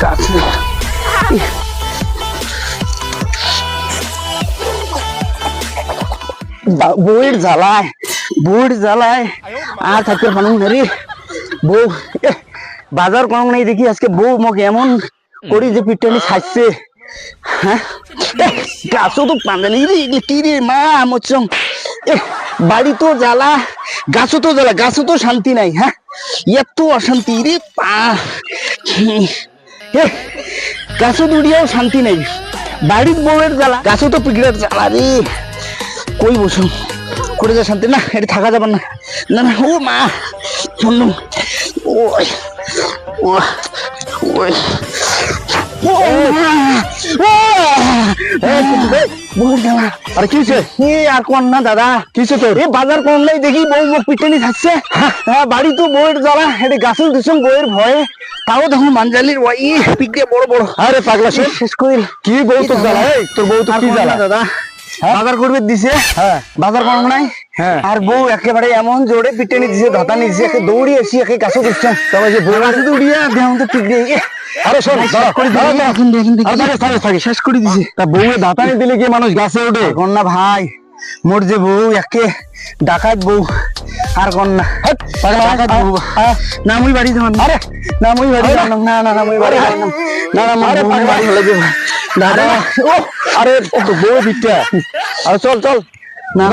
কাছে। বউয়ের জ্বালায় বউয়ের জ্বালায়। আর থাকতে পারুন না রে। বউ বাজার কম নাই দেখি আজকে। বউ মোক এমন করি যে পিঠটানি ছাড়ছে হ্যাঁ? গাছও তো পাঁদানি রে কি রে মা এ, বাড়ি তো জ্বালা, গাছও তো জ্বালা, গাছও তো শান্তি নাই হ্যাঁ? এত অশান্তি রে, পা। গাছও দুড়িয়াও শান্তি নাই। বাড়ির বউয়ের জ্বালা। গাছও তো পিকড়ের জ্বালা রে। কই বসুন করে যা শান্তি। না, এটা থাকা যাবে না। না না, ও মা ওই ও ও! ও! এই। আরে কি হয়েছে এ আর কোন না দাদা। কিসে তোর? এ বাজার কোন নাই দেখি বউ মুখ পিটানি থাকছে। হ্যাঁ। বাড়ি তো বউয়ের জ্বালা এটা গাছের দিছম বউয়ের ভয়ে। তাও দেখুন মানজালির ওয়াই পিকড়ে বড় বড়। আরে পাগলা শেষ করিল। কি বউ তোর জ্বালা? এই তোর বউ তো কি জ্বালা? দাদা? বাজার করবে দিছে। হ্যাঁ। বাজার করব নাই? হ্যাঁ। আর বউ একেবারে এমন জোরে পিটানি দিছে ধতানি দিছে একে দৌড়ি আসি একে গাছে দিচ্ছেন তবে যে বউ গাছে দৌড়িয়া দেহ তো দিয়ে এ, আরে শোন শেষ করে দিছে। তা বউয়ে দাঁতানি দিলে কি মানুষ গাছে ওঠে? এখন না ভাই মোর যে বউ একে ডাকাত বউ আর কোন না না মুই বাড়ি যাবান আরে। না মুই বাড়ি আরে, না না না মুই বাড়ি আরে, না। না না মুই বাড়ি হলে যাব। দাদা। ও আরে বউ বিটটা আরে চল চল। না